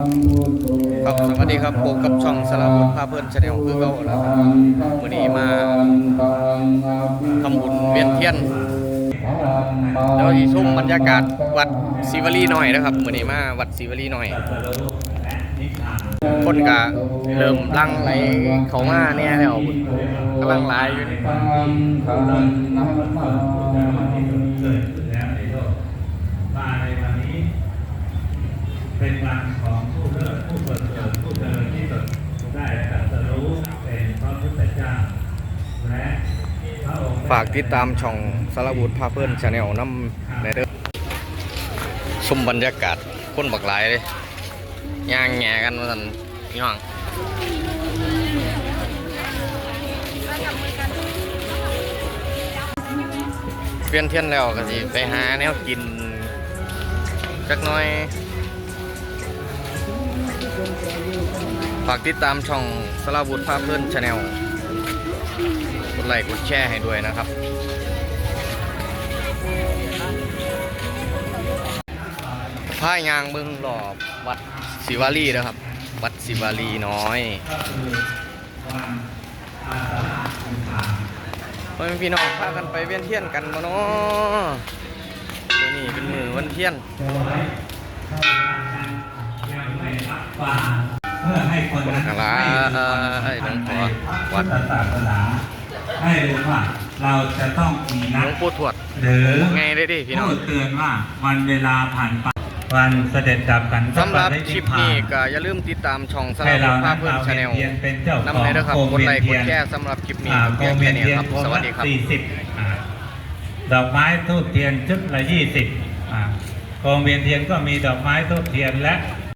ครับสวัสดีครับผมกับช่องสารบุญพาเพื่อนชาแนลคือเก่าแล้วครับวันนี้มาทำบุญเวียนเทียนแล้วที่ชมบรรยากาศวัดศิวลีหน่อยนะครับวันนี้มาวัดศิวลีหน่อย คนก็เริ่มลังไหลเขามาเนี่ยแล้วกำลังไหลอยู่นี่ มาในวันนี้ เป็นวันของผู้เลิศผู้เปิดเผยผู้เจริญที่สุดได้ตรัสรู้เป็นพระพุทธเจ้าและพระองค์ฝากติดตามช่องสารบุญพาเพื่อนชาแนลน้ำในเด้อชมบรรยากาศคนบักหลายเลยย่างแง่กันมาสันพี่น้องเปลี่ยนเทียนแล้วก็สิไปหาแนวกินจักน้อย ฝากติดตามช่องสลาบุตรพาเพื่อนชาแนลกดไลค์กดแชร์ให้ด้วยนะครับพายางเบิ่งรอบวัดศิวารีนะครับ วัดศิวารีน้อยพ่อแม่พี่น้องพากันไปเวียนเทียนกันมาเนาะนี้เป็นมือวันเทียนเพื่อให้ คนนั้นอะไรไอ้หลวงพ่อวัวัดดศาสนาให้รู้ว่าเราจะต้องมีหลนัวดงปู่ทวดหรือไงได้ดิพี่น้องพูดเตือนว่าวันเวลาผ่านไปวันเสด็จดับกันสำหรับคลิปนี้ก็ก็อย่าลืมติดตามช่องสให้ลาเราบุตรพานั้นเพื่อนเราชาแนลเวียนเป็นเจ้าของนำเลยนะครับโคกดเวียไลนค์กเทียดนแชร์สำหรับคลิปนี้อ่าเพียงโคเวีแค่ยนนี้เทียนครับพวงสวัสละดีครับสี่สิบอ่าดอกไม้ทูบเทียนชุดละยี่สิบอ่าโคมเวียนเทียนก็มีดอกไม้ทูบเทียนและ